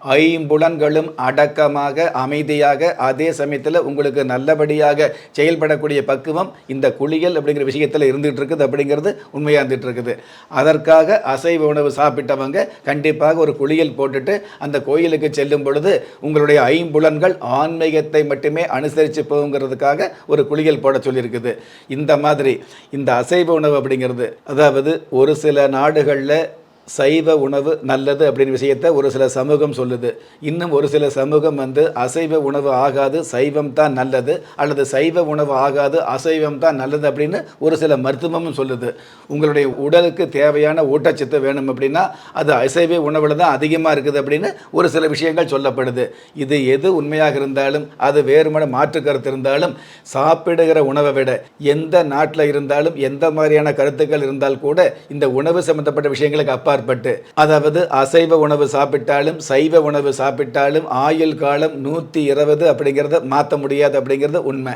ஐம்புலன்களும் அடக்கமாக அமைதியாக அதே சமயத்தில் உங்களுக்கு நல்லபடியாக செயல்படக்கூடிய பக்குவம் இந்த குளியல் அப்படிங்கிற விஷயத்தில் இருந்துகிட்டு இருக்குது அப்படிங்கிறது உண்மையாக இருந்துகிட்டு இருக்குது அதற்காக அசைவ உணவு சாப்பிட்டவங்க கண்டிப்பாக ஒரு குளியல் போட்டுட்டு அந்த கோயிலுக்கு செல்லும் பொழுது உங்களுடைய ஐம்புலன்கள் ஆன்மீகத்தை மட்டுமே அனுசரித்து போகுங்கிறதுக்காக ஒரு குளியல் போட சொல்லியிருக்குது. இந்த மாதிரி இந்த அசைவ உணவு அப்படிங்கிறது அதாவது ஒரு சில நாடுகளில் சைவ உணவு நல்லது அப்படின்னு விஷயத்தை ஒரு சில சமூகம் சொல்லுது. இன்னும் ஒரு சில சமூகம் வந்து அசைவ உணவு ஆகாது சைவம் தான் நல்லது அல்லது சைவ உணவு ஆகாது அசைவம் தான் நல்லது அப்படின்னு ஒரு சில மருத்துவமும் சொல்லுது. உங்களுடைய உடலுக்கு தேவையான ஊட்டச்சத்து வேணும் அப்படின்னா அது அசைவ உணவில் தான் அதிகமாக இருக்குது அப்படின்னு ஒரு சில விஷயங்கள் சொல்லப்படுது. இது எது உண்மையாக இருந்தாலும் அது வேறுமான மாற்று கருத்து இருந்தாலும் சாப்பிடுகிற உணவை விட எந்த நாட்டில் இருந்தாலும் எந்த மாதிரியான கருத்துக்கள் இருந்தால் கூட இந்த உணவு சம்பந்தப்பட்ட விஷயங்களுக்கு அப்பாற்பட்டு அதாவது அசைவ உணவு சாப்பிட்டாலும் சைவ உணவு சாப்பிட்டாலும் ஆயுள் காலம் நூற்றி இருபது அப்படிங்கிறத மாற்ற முடியாது அப்படிங்கிறது உண்மை.